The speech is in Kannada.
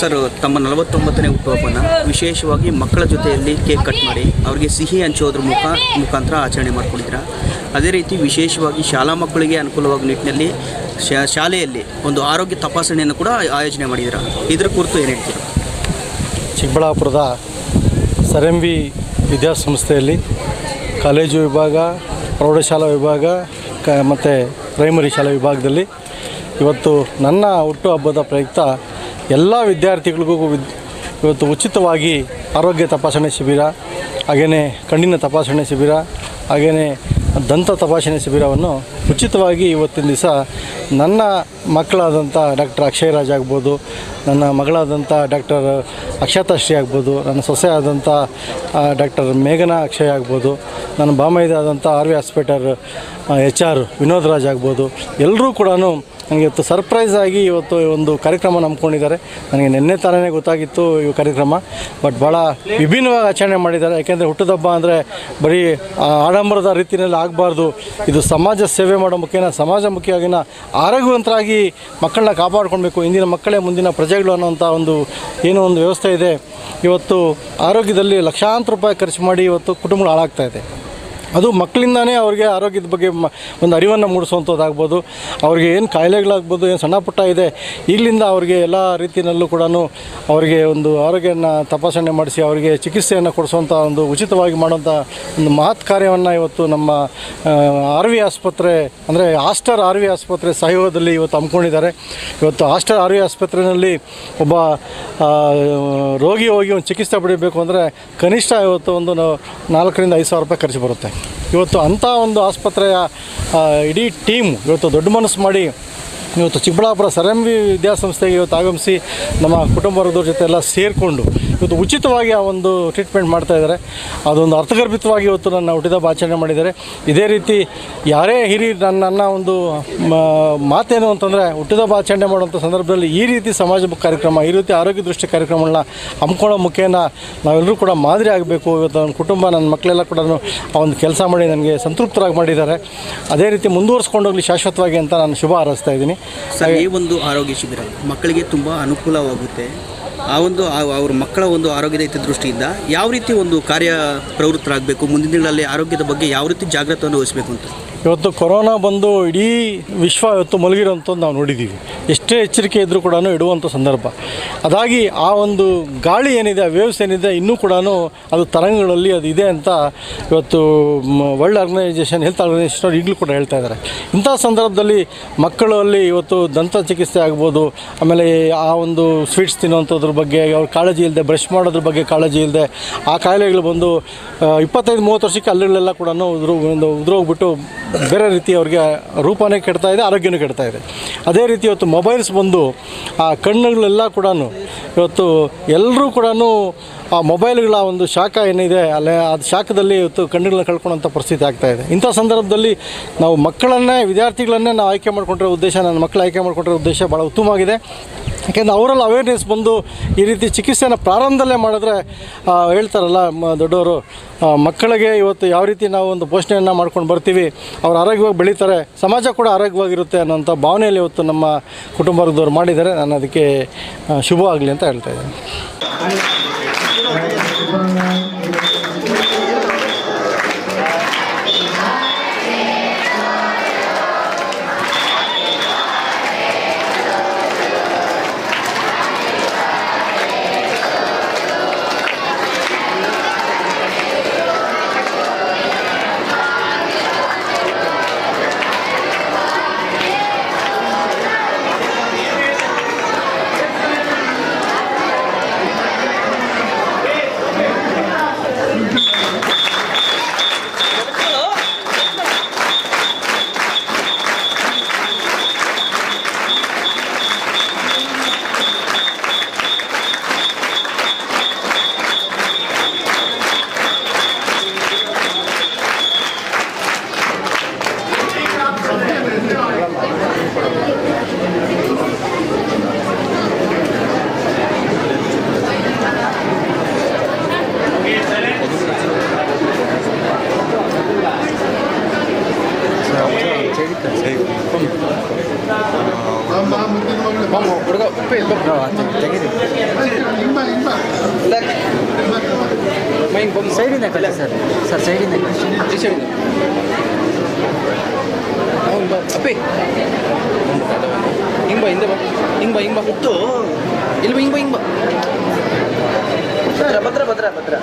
ಸರ್, ತಮ್ಮ ನಲವತ್ತೊಂಬತ್ತನೇ ಹುಟ್ಟುಹಬ್ಬನ ವಿಶೇಷವಾಗಿ ಮಕ್ಕಳ ಜೊತೆಯಲ್ಲಿ ಕೇಕ್ ಕಟ್ ಮಾಡಿ ಅವರಿಗೆ ಸಿಹಿ ಹಂಚೋದ್ರ ಮುಖ ಮುಖಾಂತರ ಆಚರಣೆ ಮಾಡ್ಕೊಂಡಿದ್ದೀರಾ? ಅದೇ ರೀತಿ ವಿಶೇಷವಾಗಿ ಶಾಲಾ ಮಕ್ಕಳಿಗೆ ಅನುಕೂಲವಾಗ ನಿಟ್ಟಿನಲ್ಲಿ ಶಾಲೆಯಲ್ಲಿ ಒಂದು ಆರೋಗ್ಯ ತಪಾಸಣೆಯನ್ನು ಕೂಡ ಆಯೋಜನೆ ಮಾಡಿದ್ದೀರಾ? ಇದರ ಕುರಿತು ಏನು ಹೇಳ್ತೀರಾ? ಚಿಕ್ಕಬಳ್ಳಾಪುರದ ವಿದ್ಯಾ ವಿದ್ಯಾಸಂಸ್ಥೆಯಲ್ಲಿ ಕಾಲೇಜು ವಿಭಾಗ, ಪ್ರೌಢಶಾಲಾ ವಿಭಾಗ, ಕ, ಮತ್ತು ಪ್ರೈಮರಿ ಶಾಲಾ ವಿಭಾಗದಲ್ಲಿ ಇವತ್ತು ನನ್ನ ಹುಟ್ಟುಹಬ್ಬದ ಪ್ರಯುಕ್ತ ಎಲ್ಲ ವಿದ್ಯಾರ್ಥಿಗಳಿಗೂ ವಿದ್, ಇವತ್ತು ಉಚಿತವಾಗಿ ಆರೋಗ್ಯ ತಪಾಸಣೆ ಶಿಬಿರ, ಹಾಗೆಯೇ ಕಣ್ಣಿನ ತಪಾಸಣೆ ಶಿಬಿರ, ಹಾಗೆಯೇ ದಂತ ತಪಾಸಣೆ ಶಿಬಿರವನ್ನು ಉಚಿತವಾಗಿ ಇವತ್ತಿನ ದಿವಸ ನನ್ನ ಮಕ್ಕಳಾದಂಥ ಡಾಕ್ಟರ್ ಅಕ್ಷಯರಾಜ್ ಆಗ್ಬೋದು, ನನ್ನ ಮಗಳಾದಂಥ ಡಾಕ್ಟರ್ ಅಕ್ಷತಾಶ್ರೀ ಆಗ್ಬೋದು, ನನ್ನ ಸೊಸೆ ಆದಂಥ ಡಾಕ್ಟರ್ ಮೇಘನಾ ಅಕ್ಷಯ್ ಆಗ್ಬೋದು, ನನ್ನ ಬಾಮೈದಾದಂಥ R V hospital H R Vinod Raj ಆಗ್ಬೋದು, ಎಲ್ಲರೂ ಕೂಡ ನನಗೆ ಇವತ್ತು ಸರ್ಪ್ರೈಸ್ ಆಗಿ ಇವತ್ತು ಒಂದು ಕಾರ್ಯಕ್ರಮ ನಂಬ್ಕೊಂಡಿದ್ದಾರೆ. ನನಗೆ ನಿನ್ನೆ ತಾನೇ ಗೊತ್ತಾಗಿತ್ತು ಈ ಕಾರ್ಯಕ್ರಮ ಬಟ್ ಭಾಳ ವಿಭಿನ್ನವಾಗಿ ಆಚರಣೆ ಮಾಡಿದ್ದಾರೆ. ಯಾಕೆಂದರೆ ಹುಟ್ಟುದಬ್ಬ ಅಂದರೆ ಬರೀ ಆಡಂಬರದ ರೀತಿಯಲ್ಲಿ ಆಗಬಾರ್ದು. ಇದು ಸಮಾಜ ಸೇವೆ ಮಾಡೋ ಮುಖ್ಯನ ಸಮಾಜ ಮುಖ್ಯವಾಗಿನ ಆರೋಗ್ಯವಂತರಾಗಿ ಮಕ್ಕಳನ್ನ ಕಾಪಾಡ್ಕೊಳ್ಬೇಕು, ಇಂದಿನ ಮಕ್ಕಳೇ ಮುಂದಿನ ಪ್ರಜೆಗಳು ಅನ್ನೋಂಥ ಒಂದು ಏನೋ ಒಂದು ವ್ಯವಸ್ಥೆ ಇದೆ. ಇವತ್ತು ಆರೋಗ್ಯದಲ್ಲಿ ಲಕ್ಷಾಂತರ ರೂಪಾಯಿ ಖರ್ಚು ಮಾಡಿ ಇವತ್ತು ಕುಟುಂಬಗಳು ಹಾಳಾಗ್ತಾ ಇದೆ. ಅದು ಮಕ್ಕಳಿಂದಾನೇ ಅವ್ರಿಗೆ ಆರೋಗ್ಯದ ಬಗ್ಗೆ ಮ ಒಂದು ಅರಿವನ್ನು ಮೂಡಿಸುವಂಥದ್ದಾಗ್ಬೋದು. ಅವ್ರಿಗೆ ಏನು ಕಾಯಿಲೆಗಳಾಗ್ಬೋದು, ಏನು ಸಣ್ಣ ಪುಟ್ಟ ಇದೆ ಈಗಲಿಂದ ಅವ್ರಿಗೆ ಎಲ್ಲ ರೀತಿಯಲ್ಲೂ ಕೂಡ ಅವರಿಗೆ ಒಂದು ಆರೋಗ್ಯನ ತಪಾಸಣೆ ಮಾಡಿಸಿ ಅವರಿಗೆ ಚಿಕಿತ್ಸೆಯನ್ನು ಕೊಡಿಸುವಂಥ ಒಂದು ಉಚಿತವಾಗಿ ಮಾಡುವಂಥ ಒಂದು ಮಹತ್ ಕಾರ್ಯವನ್ನು ಇವತ್ತು ನಮ್ಮ ಆರ್ ವಿ ಆಸ್ಪತ್ರೆ, ಅಂದರೆ ಆಸ್ಟರ್ ಆರ್ ವಿ ಆಸ್ಪತ್ರೆ ಸಹಯೋಗದಲ್ಲಿ ಇವತ್ತು ಹಮ್ಮಿಕೊಂಡಿದ್ದಾರೆ. ಇವತ್ತು ಆಸ್ಟರ್ ಆರ್ ವಿ ಆಸ್ಪತ್ರೆಯಲ್ಲಿ ಒಬ್ಬ ರೋಗಿ ಹೋಗಿ ಒಂದು ಚಿಕಿತ್ಸೆ ಪಡಿಬೇಕು ಅಂದರೆ ಕನಿಷ್ಠ ಇವತ್ತು ಒಂದು ನಾಲ್ಕರಿಂದ ಐದು ಸಾವಿರ ರೂಪಾಯಿ ಖರ್ಚು ಬರುತ್ತೆ. ಇವತ್ತು ಅಂಥ ಒಂದು ಆಸ್ಪತ್ರೆಯ ಇಡೀ ಟೀಮ್ ಇವತ್ತು ದೊಡ್ಡ ಮನಸ್ಸು ಮಾಡಿ ಇವತ್ತು ಚಿಕ್ಕಬಳ್ಳಾಪುರ ಸರ್ ಎಂ ವಿ ವಿದ್ಯಾಸಂಸ್ಥೆಗೆ ಇವತ್ತು ಆಗಮಿಸಿ ನಮ್ಮ ಕುಟುಂಬ ವರ್ಗದವ್ರ ಜೊತೆ ಎಲ್ಲ ಸೇರಿಕೊಂಡು ಇವತ್ತು ಉಚಿತವಾಗಿ ಆ ಒಂದು ಟ್ರೀಟ್ಮೆಂಟ್ ಮಾಡ್ತಾ ಇದ್ದಾರೆ. ಅದೊಂದು ಅರ್ಥಗರ್ಭಿತವಾಗಿ ಇವತ್ತು ನನ್ನ ಹುಟ್ಟಿದ ಆಚರಣೆ ಮಾಡಿದ್ದಾರೆ. ಇದೇ ರೀತಿ ಯಾರೇ ಹಿರಿ ನನ್ನ ನನ್ನ ಒಂದು ಮಾತೇನು ಅಂತಂದರೆ ಹುಟ್ಟಿದ ಆಚರಣೆ ಮಾಡುವಂಥ ಸಂದರ್ಭದಲ್ಲಿ ಈ ರೀತಿ ಸಮಾಜ ಕಾರ್ಯಕ್ರಮ, ಈ ರೀತಿ ಆರೋಗ್ಯ ದೃಷ್ಟಿ ಕಾರ್ಯಕ್ರಮಗಳನ್ನ ಹಮ್ಕೊಳ್ಳೋ ಮುಖೇನ ನಾವೆಲ್ಲರೂ ಕೂಡ ಮಾದರಿ ಆಗಬೇಕು. ಇವತ್ತು ನನ್ನ ಕುಟುಂಬ, ನನ್ನ ಮಕ್ಕಳೆಲ್ಲ ಕೂಡ ಆ ಒಂದು ಕೆಲಸ ಮಾಡಿ ನನಗೆ ಸಂತೃಪ್ತರಾಗಿ ಮಾಡಿದ್ದಾರೆ. ಅದೇ ರೀತಿ ಮುಂದುವರಿಸ್ಕೊಂಡು ಹೋಗಲಿ ಶಾಶ್ವತವಾಗಿ ಅಂತ ನಾನು ಶುಭ ಹಾರೈಸ್ತಾ ಇದ್ದೀನಿ. ಈ ಒಂದು ಆರೋಗ್ಯ ಶಿಬಿರ ಮಕ್ಕಳಿಗೆ ತುಂಬ ಅನುಕೂಲವಾಗುತ್ತೆ. ಆ ಒಂದು ಅವ್ರ ಮಕ್ಕಳ ಒಂದು ಆರೋಗ್ಯದ ಹಿತದೃಷ್ಟಿಯಿಂದ ಯಾವ ರೀತಿ ಒಂದು ಕಾರ್ಯ ಪ್ರವೃತ್ತರಾಗಬೇಕು, ಮುಂದಿನ ದಿನಗಳಲ್ಲಿ ಆರೋಗ್ಯದ ಬಗ್ಗೆ ಯಾವ ರೀತಿ ಜಾಗೃತವನ್ನು ವಹಿಸಬೇಕು ಅಂತ? ಇವತ್ತು ಕೊರೋನಾ ಬಂದು ಇಡೀ ವಿಶ್ವ ಇವತ್ತು ಮಲಗಿರೋಂಥದ್ದು ನಾವು ನೋಡಿದ್ದೀವಿ. ಎಷ್ಟೇ ಎಚ್ಚರಿಕೆ ಇದ್ದರೂ ಕೂಡ ಇಡುವಂಥ ಸಂದರ್ಭ. ಅದಾಗಿ ಆ ಒಂದು ಗಾಳಿ ಏನಿದೆ, ಆ ವೇವ್ಸ್ ಏನಿದೆ, ಇನ್ನೂ ಕೂಡ ಅದು ತರಂಗಗಳಲ್ಲಿ ಅದು ಇದೆ ಅಂತ ಇವತ್ತು ವರ್ಲ್ಡ್ ಆರ್ಗನೈಸೇಷನ್ ಹೆಲ್ತ್ ಆರ್ಗನೈಸೇಷನ್ ಈಗಲೂ ಕೂಡ ಹೇಳ್ತಾ ಇದ್ದಾರೆ. ಇಂಥ ಸಂದರ್ಭದಲ್ಲಿ ಮಕ್ಕಳಲ್ಲಿ ಇವತ್ತು ದಂತ ಚಿಕಿತ್ಸೆ ಆಗ್ಬೋದು, ಆಮೇಲೆ ಆ ಒಂದು ಸ್ವೀಟ್ಸ್ ತಿನ್ನುವಂಥದ್ರ ಬಗ್ಗೆ, ಅವ್ರ ಕಾಳಜಿ ಇಲ್ಲದೆ ಬ್ರಷ್ ಮಾಡೋದ್ರ ಬಗ್ಗೆ ಕಾಳಜಿ ಇಲ್ಲದೆ ಆ ಕಾಯಿಲೆಗಳು ಬಂದು ಇಪ್ಪತ್ತೈದು, ಮೂವತ್ತು ವರ್ಷಕ್ಕೆ ಅಲ್ಲಿಗಳೆಲ್ಲ ಕೂಡ ಉದುರು, ಒಂದು ಉದುರೋಗ್ಬಿಟ್ಟು ಬೇರೆ ರೀತಿ ಅವ್ರಿಗೆ ರೂಪನೇ ಕೆಡ್ತಾ ಇದೆ, ಆರೋಗ್ಯನೂ ಕೆಡ್ತಾ ಇದೆ. ಅದೇ ರೀತಿ ಇವತ್ತು ಮೊಬೈಲ್ಸ್ ಬಂದು, ಆ ಕಣ್ಣುಗಳೆಲ್ಲ ಕೂಡ ಇವತ್ತು ಎಲ್ಲರೂ ಕೂಡ ಆ ಮೊಬೈಲ್ಗಳ ಒಂದು ಶಾಖ ಏನಿದೆ, ಅಲ್ಲೇ ಅದು ಶಾಖದಲ್ಲಿ ಇವತ್ತು ಕಣ್ಣುಗಳನ್ನ ಕಳ್ಕೊಳ್ಳೋಂಥ ಪರಿಸ್ಥಿತಿ ಆಗ್ತಾ ಇದೆ. ಇಂಥ ಸಂದರ್ಭದಲ್ಲಿ ನಾವು ಮಕ್ಕಳನ್ನೇ, ವಿದ್ಯಾರ್ಥಿಗಳನ್ನೇ ನಾವು ಆಯ್ಕೆ ಮಾಡಿಕೊಂಡಿರೋ ಉದ್ದೇಶ, ನನ್ನ ಮಕ್ಕಳು ಆಯ್ಕೆ ಮಾಡಿಕೊಂಡಿರೋ ಉದ್ದೇಶ ಭಾಳ ಉತ್ತಮವಾಗಿದೆ. ಯಾಕೆಂದರೆ ಅವರಲ್ಲಿ ಅವೇರ್ನೆಸ್ ಬಂದು ಈ ರೀತಿ ಚಿಕಿತ್ಸೆನ ಪ್ರಾರಂಭದಲ್ಲೇ ಮಾಡಿದ್ರೆ ಹೇಳ್ತಾರಲ್ಲ, ಮ- ದೊಡ್ಡವರು ಮಕ್ಕಳಿಗೆ ಇವತ್ತು ಯಾವ ರೀತಿ ನಾವು ಒಂದು ಪೋಷಣೆಯನ್ನು ಮಾಡ್ಕೊಂಡು ಬರ್ತೀವಿ, ಅವ್ರು ಆರೋಗ್ಯವಾಗಿ ಬೆಳೀತಾರೆ, ಸಮಾಜ ಕೂಡ ಆರೋಗ್ಯವಾಗಿರುತ್ತೆ ಅನ್ನೋಂಥ ಭಾವನೆಯಲ್ಲಿ ಇವತ್ತು ನಮ್ಮ ಕುಟುಂಬ ವರ್ಗದವ್ರು ಮಾಡಿದ್ದಾರೆ. ನಾನು ಅದಕ್ಕೆ ಶುಭವಾಗಲಿ ಅಂತ ಹೇಳ್ತಾ ಇದ್ದೀನಿ. ಹುಡುಗ ಸೈಡಿಂದ ಕಳಿ ಸರ್ ಸರ್ ಸೈಡಿಂದ ಕಳಿ ಅಪ್ಪಿ ಹಿಂಗ್ ಬಾ ಹಿಂದೆ ಬಾ ಹಿಂಗೆ ಬಾ ಹಿಂಗ್ ಬಾ ಇತ್ತು ಇಲ್ಲಿ ಬಾ ಹಿಂಗ್ ಬಾ ಹಿಂಗ್ ಬಾ ಭದ್ರ ಭದ್ರ ಭದ್ರ